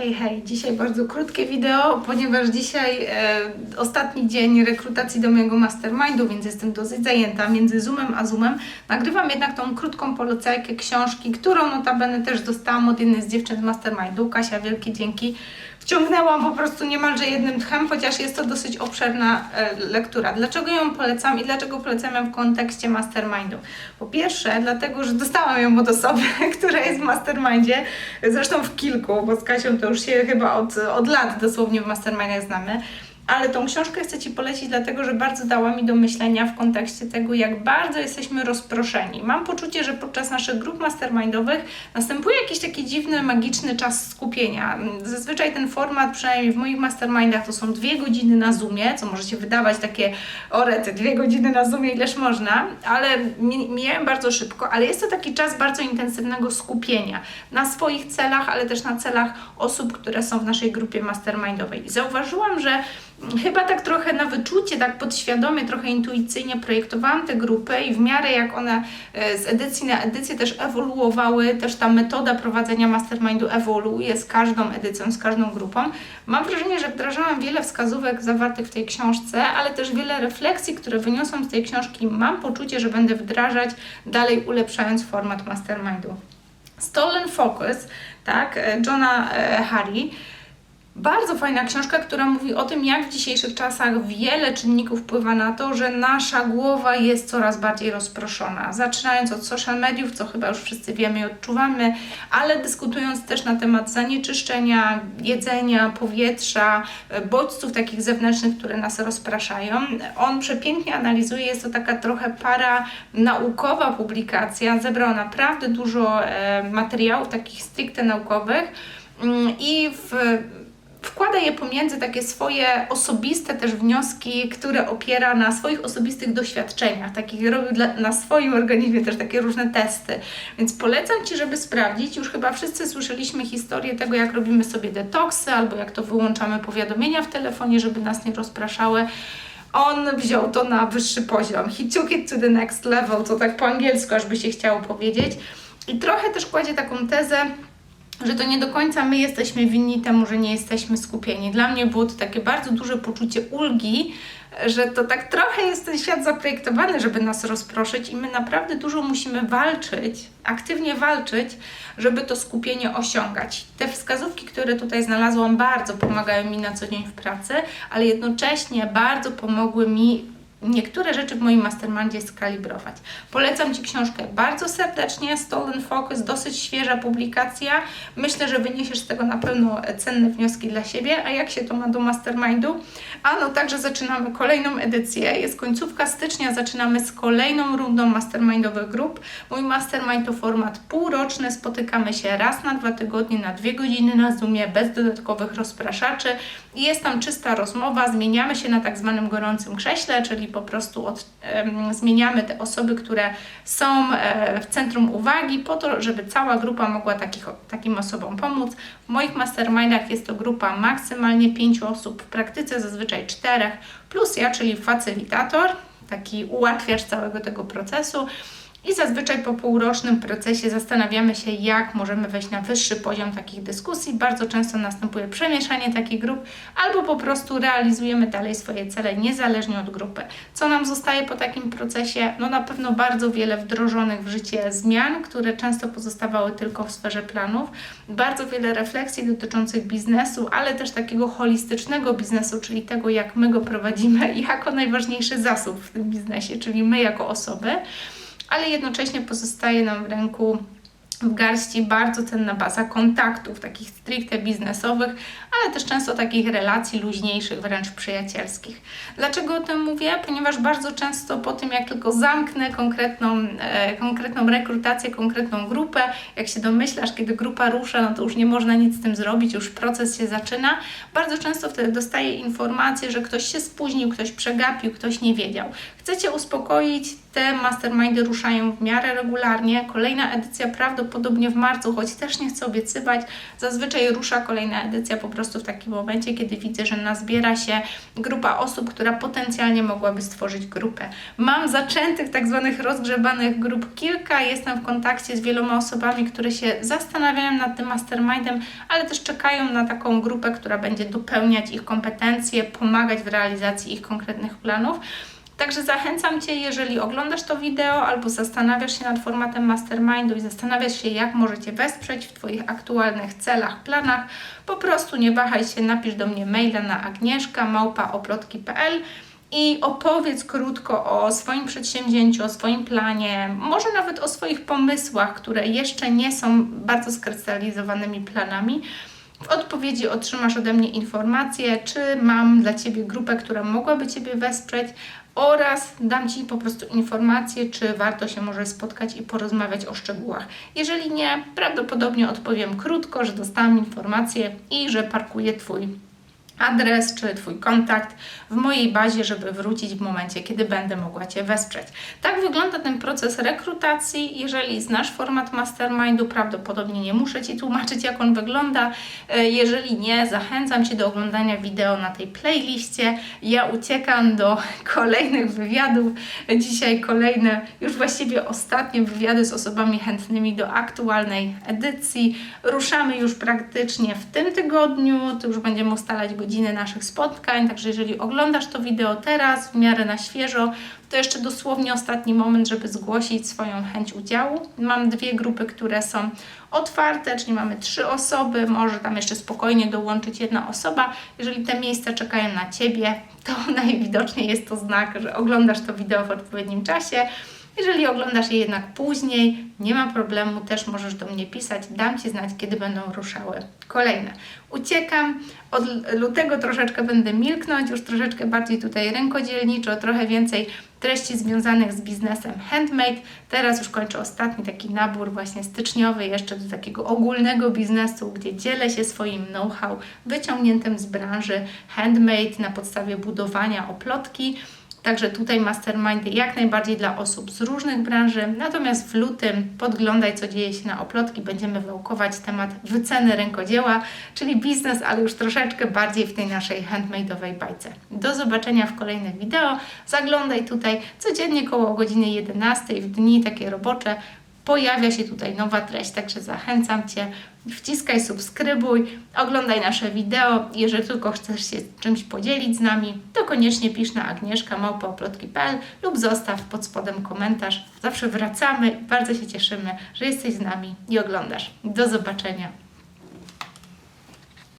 Hej, hej, dzisiaj bardzo krótkie wideo, ponieważ dzisiaj e, ostatni dzień rekrutacji do mojego mastermindu, więc jestem dosyć zajęta między Zoomem a Zoomem. Nagrywam jednak tą krótką polecajkę książki, którą notabene też dostałam od jednej z dziewczyn z mastermindu. Kasia, wielkie dzięki. Wciągnęłam po prostu niemalże jednym tchem, chociaż jest to dosyć obszerna e, lektura. Dlaczego ją polecam i dlaczego polecam ją w kontekście mastermindu? Po pierwsze, dlatego, że dostałam ją od osoby, która jest w mastermindzie, zresztą w kilku, bo z Kasią to już się chyba od, od lat dosłownie w mastermindach znamy. Ale tą książkę chcę Ci polecić, dlatego że bardzo dała mi do myślenia w kontekście tego, jak bardzo jesteśmy rozproszeni. Mam poczucie, że podczas naszych grup mastermindowych następuje jakiś taki dziwny, magiczny czas skupienia. Zazwyczaj ten format, przynajmniej w moich mastermindach, to są dwie godziny na Zoomie, co może się wydawać takie orety, dwie godziny na Zoomie, ileż można, ale mi- mijają bardzo szybko, ale jest to taki czas bardzo intensywnego skupienia na swoich celach, ale też na celach osób, które są w naszej grupie mastermindowej. Zauważyłam, że chyba tak trochę na wyczucie, tak podświadomie, trochę intuicyjnie projektowałam tę grupę i w miarę jak one e, z edycji na edycję też ewoluowały, też ta metoda prowadzenia mastermindu ewoluuje z każdą edycją, z każdą grupą. Mam wrażenie, że wdrażałam wiele wskazówek zawartych w tej książce, ale też wiele refleksji, które wyniosłam z tej książki. Mam poczucie, że będę wdrażać dalej, ulepszając format mastermindu. Stolen Focus, tak, e, Johna e, Harry. Bardzo fajna książka, która mówi o tym, jak w dzisiejszych czasach wiele czynników wpływa na to, że nasza głowa jest coraz bardziej rozproszona. Zaczynając od social mediów, co chyba już wszyscy wiemy i odczuwamy, ale dyskutując też na temat zanieczyszczenia, jedzenia, powietrza, bodźców takich zewnętrznych, które nas rozpraszają. On przepięknie analizuje, jest to taka trochę para naukowa publikacja, zebrał naprawdę dużo e, materiałów takich stricte naukowych mm, i w wkłada je pomiędzy takie swoje osobiste też wnioski, które opiera na swoich osobistych doświadczeniach, takich robił dla, na swoim organizmie też takie różne testy. Więc polecam Ci, żeby sprawdzić. Już chyba wszyscy słyszeliśmy historię tego, jak robimy sobie detoksy, albo jak to wyłączamy powiadomienia w telefonie, żeby nas nie rozpraszały. On wziął to na wyższy poziom. He took it to the next level, to tak po angielsku, aż by się chciało powiedzieć. I trochę też kładzie taką tezę, że to nie do końca my jesteśmy winni temu, że nie jesteśmy skupieni. Dla mnie było to takie bardzo duże poczucie ulgi, że to tak trochę jest ten świat zaprojektowany, żeby nas rozproszyć i my naprawdę dużo musimy walczyć, aktywnie walczyć, żeby to skupienie osiągać. Te wskazówki, które tutaj znalazłam, bardzo pomagają mi na co dzień w pracy, ale jednocześnie bardzo pomogły mi niektóre rzeczy w moim mastermindzie skalibrować. Polecam Ci książkę bardzo serdecznie, Stolen Focus, dosyć świeża publikacja. Myślę, że wyniesiesz z tego na pewno cenne wnioski dla siebie. A jak się to ma do mastermindu? A no także zaczynamy kolejną edycję. Jest końcówka stycznia, zaczynamy z kolejną rundą mastermindowych grup. Mój mastermind to format półroczny, spotykamy się raz na dwa tygodnie, na dwie godziny na Zoomie, bez dodatkowych rozpraszaczy. Jest tam czysta rozmowa, zmieniamy się na tak zwanym gorącym krześle, czyli po prostu od, em, zmieniamy te osoby, które są e, w centrum uwagi, po to, żeby cała grupa mogła takich, takim osobom pomóc. W moich mastermindach jest to grupa maksymalnie pięciu osób, w praktyce zazwyczaj czterech, plus ja, czyli facylitator, taki ułatwiacz całego tego procesu. I zazwyczaj po półrocznym procesie zastanawiamy się, jak możemy wejść na wyższy poziom takich dyskusji. Bardzo często następuje przemieszanie takich grup, albo po prostu realizujemy dalej swoje cele niezależnie od grupy. Co nam zostaje po takim procesie? No na pewno bardzo wiele wdrożonych w życie zmian, które często pozostawały tylko w sferze planów, bardzo wiele refleksji dotyczących biznesu, ale też takiego holistycznego biznesu, czyli tego, jak my go prowadzimy jako najważniejszy zasób w tym biznesie, czyli my jako osoby ale jednocześnie pozostaje nam w ręku w garści bardzo cenna baza kontaktów, takich stricte biznesowych, ale też często takich relacji luźniejszych, wręcz przyjacielskich. Dlaczego o tym mówię? Ponieważ bardzo często po tym, jak tylko zamknę konkretną, e, konkretną rekrutację, konkretną grupę, jak się domyślasz, kiedy grupa rusza, no to już nie można nic z tym zrobić, już proces się zaczyna. Bardzo często wtedy dostaję informację, że ktoś się spóźnił, ktoś przegapił, ktoś nie wiedział. Chcę Cię uspokoić, te mastermindy ruszają w miarę regularnie. Kolejna edycja prawdopodobnie w marcu, choć też nie chcę obiecywać. Zazwyczaj rusza kolejna edycja po prostu w takim momencie, kiedy widzę, że nazbiera się grupa osób, która potencjalnie mogłaby stworzyć grupę. Mam zaczętych tak zwanych rozgrzebanych grup kilka, jestem w kontakcie z wieloma osobami, które się zastanawiają nad tym mastermindem, ale też czekają na taką grupę, która będzie dopełniać ich kompetencje, pomagać w realizacji ich konkretnych planów. Także zachęcam Cię, jeżeli oglądasz to wideo albo zastanawiasz się nad formatem mastermindu i zastanawiasz się, jak możecie wesprzeć w Twoich aktualnych celach, planach, po prostu nie wahaj się, napisz do mnie maila na agnieszka.małpaoplotki.pl i opowiedz krótko o swoim przedsięwzięciu, o swoim planie, może nawet o swoich pomysłach, które jeszcze nie są bardzo skrystalizowanymi planami. W odpowiedzi otrzymasz ode mnie informację, czy mam dla Ciebie grupę, która mogłaby Ciebie wesprzeć, oraz dam Ci po prostu informację, czy warto się może spotkać i porozmawiać o szczegółach. Jeżeli nie, prawdopodobnie odpowiem krótko, że dostałam informację i że parkuję Twój adres czy Twój kontakt w mojej bazie, żeby wrócić w momencie, kiedy będę mogła Cię wesprzeć. Tak wygląda ten proces rekrutacji. Jeżeli znasz format mastermindu, prawdopodobnie nie muszę Ci tłumaczyć, jak on wygląda. E, Jeżeli nie, zachęcam Cię do oglądania wideo na tej playliście. Ja uciekam do kolejnych wywiadów. Dzisiaj kolejne, już właściwie ostatnie wywiady z osobami chętnymi do aktualnej edycji. Ruszamy już praktycznie w tym tygodniu. To już będziemy ustalać godziny naszych spotkań, także jeżeli oglądasz to wideo teraz, w miarę na świeżo, to jeszcze dosłownie ostatni moment, żeby zgłosić swoją chęć udziału. Mam dwie grupy, które są otwarte, czyli mamy trzy osoby, może tam jeszcze spokojnie dołączyć jedna osoba. Jeżeli te miejsca czekają na Ciebie, to najwidoczniej jest to znak, że oglądasz to wideo w odpowiednim czasie. Jeżeli oglądasz je jednak później, nie ma problemu, też możesz do mnie pisać. Dam Ci znać, kiedy będą ruszały kolejne. Uciekam. Od lutego troszeczkę będę milknąć, już troszeczkę bardziej tutaj rękodzielniczo, trochę więcej treści związanych z biznesem handmade. Teraz już kończę ostatni taki nabór właśnie styczniowy jeszcze do takiego ogólnego biznesu, gdzie dzielę się swoim know-how wyciągniętym z branży handmade na podstawie budowania oplotki. Także tutaj mastermindy jak najbardziej dla osób z różnych branży. Natomiast w lutym podglądaj, co dzieje się na oplotki. Będziemy wałkować temat wyceny rękodzieła, czyli biznes, ale już troszeczkę bardziej w tej naszej handmade'owej bajce. Do zobaczenia w kolejnych wideo. Zaglądaj tutaj codziennie koło godziny 11 w dni takie robocze. Pojawia się tutaj nowa treść, także zachęcam Cię. Wciskaj subskrybuj, oglądaj nasze wideo. Jeżeli tylko chcesz się czymś podzielić z nami, to koniecznie pisz na agnieszka.małpaoplotki.pl lub zostaw pod spodem komentarz. Zawsze wracamy bardzo się cieszymy, że jesteś z nami i oglądasz. Do zobaczenia.